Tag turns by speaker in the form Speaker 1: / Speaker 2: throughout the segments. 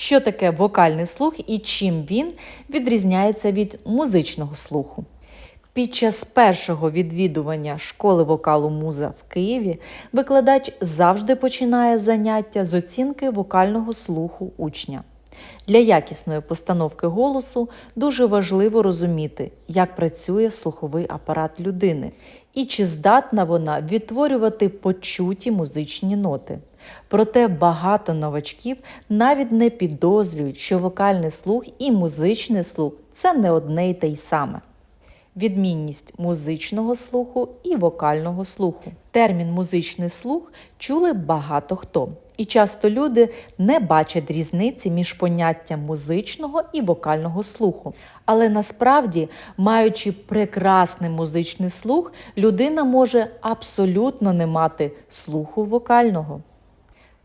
Speaker 1: Що таке вокальний слух і чим він відрізняється від музичного слуху? Під час першого відвідування школи вокалу Муза в Києві викладач завжди починає заняття з оцінки вокального слуху учня. Для якісної постановки голосу дуже важливо розуміти, як працює слуховий апарат людини і чи здатна вона відтворювати почуті музичні ноти. Проте багато новачків навіть не підозрюють, що вокальний слух і музичний слух це не одне й те й саме. Відмінність музичного слуху і вокального слуху. Термін музичний слух чули багато хто, і часто люди не бачать різниці між поняттям музичного і вокального слуху. Але насправді, маючи прекрасний музичний слух, людина може абсолютно не мати слуху вокального.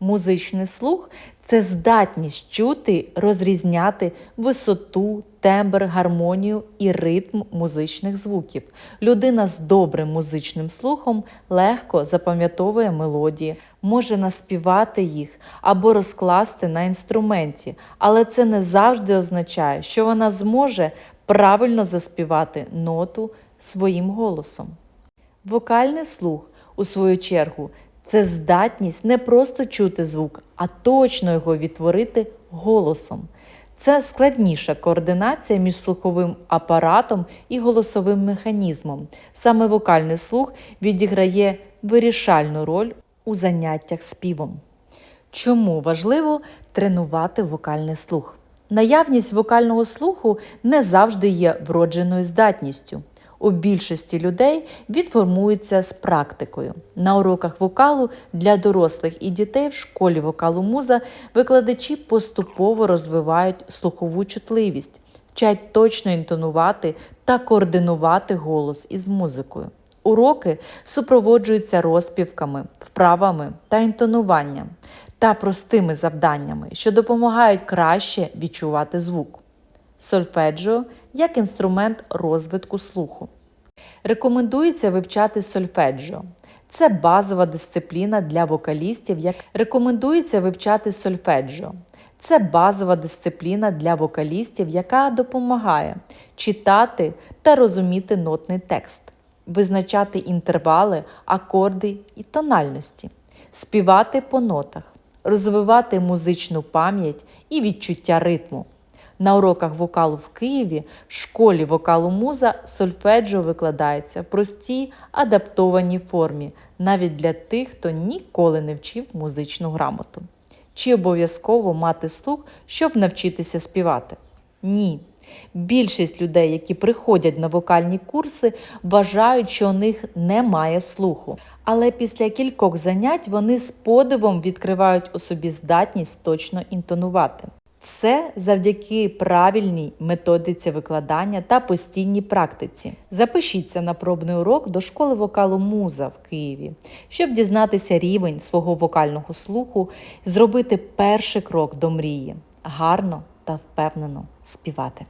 Speaker 1: Музичний слух це здатність чути, розрізняти висоту, тембр, гармонію і ритм музичних звуків. Людина з добрим музичним слухом легко запам'ятовує мелодії, може наспівати їх або розкласти на інструменті, але це не завжди означає, що вона зможе правильно заспівати ноту своїм голосом. Вокальний слух, у свою чергу, це здатність не просто чути звук, а точно його відтворити голосом. Це складніша координація між слуховим апаратом і голосовим механізмом. Саме вокальний слух відіграє вирішальну роль у заняттях співом. Чому важливо тренувати вокальний слух? Наявність вокального слуху не завжди є вродженою здатністю. У більшості людей він формується з практикою. На уроках вокалу для дорослих і дітей в школі вокалу муза викладачі поступово розвивають слухову чутливість, вчать точно інтонувати та координувати голос із музикою. Уроки супроводжуються розпівками, вправами та інтонуванням та простими завданнями, що допомагають краще відчувати звук. Сольфеджіо як інструмент розвитку слуху. Рекомендується вивчати сольфеджіо. Це базова дисципліна для вокалістів, як рекомендується вивчати сольфеджіо. Це базова дисципліна для вокалістів, яка допомагає читати та розуміти нотний текст, визначати інтервали, акорди і тональності, співати по нотах, розвивати музичну пам'ять і відчуття ритму. На уроках вокалу в Києві в школі вокалу муза сольфеджіо викладається в простій адаптованій формі, навіть для тих, хто ніколи не вчив музичну грамоту. Чи обов'язково мати слух, щоб навчитися співати? Ні. Більшість людей, які приходять на вокальні курси, вважають, що у них немає слуху. Але після кількох занять вони з подивом відкривають у собі здатність точно інтонувати. Все завдяки правильній методиці викладання та постійній практиці. Запишіться на пробний урок до школи вокалу Муза в Києві, щоб дізнатися рівень свого вокального слуху, зробити перший крок до мрії, гарно та впевнено співати.